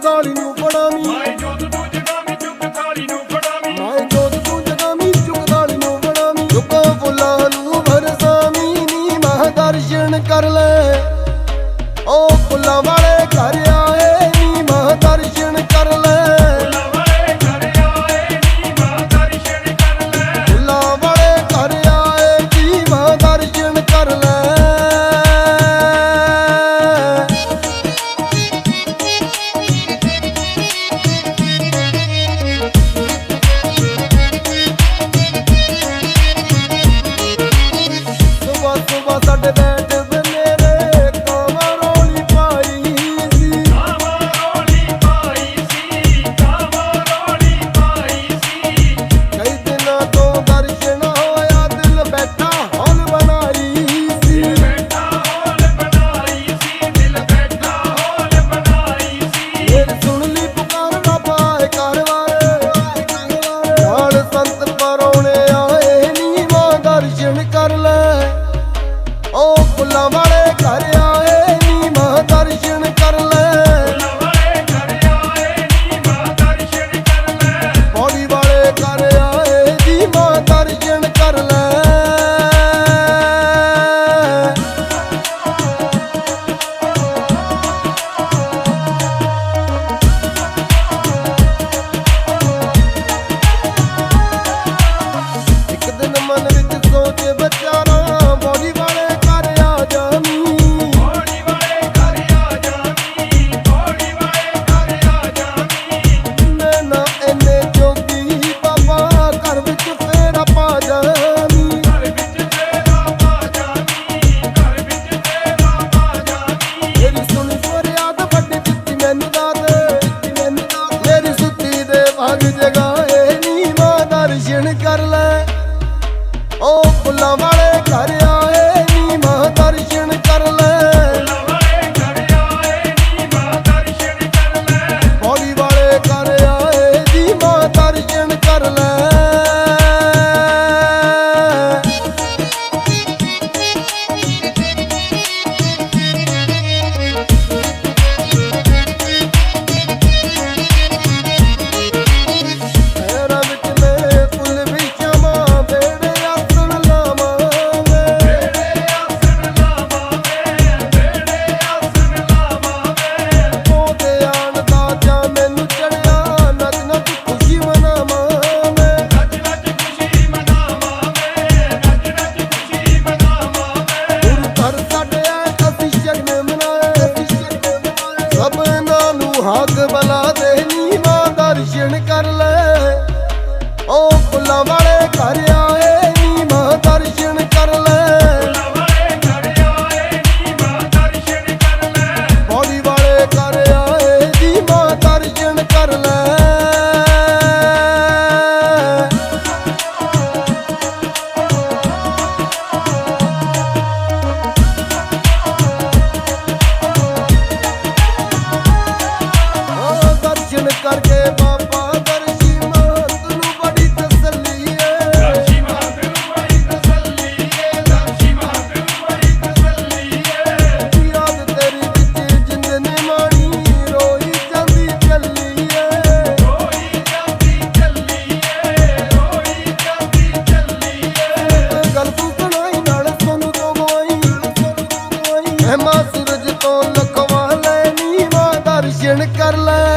darling, you. da da. da da ভালোবাসে করিয়া tension कर ले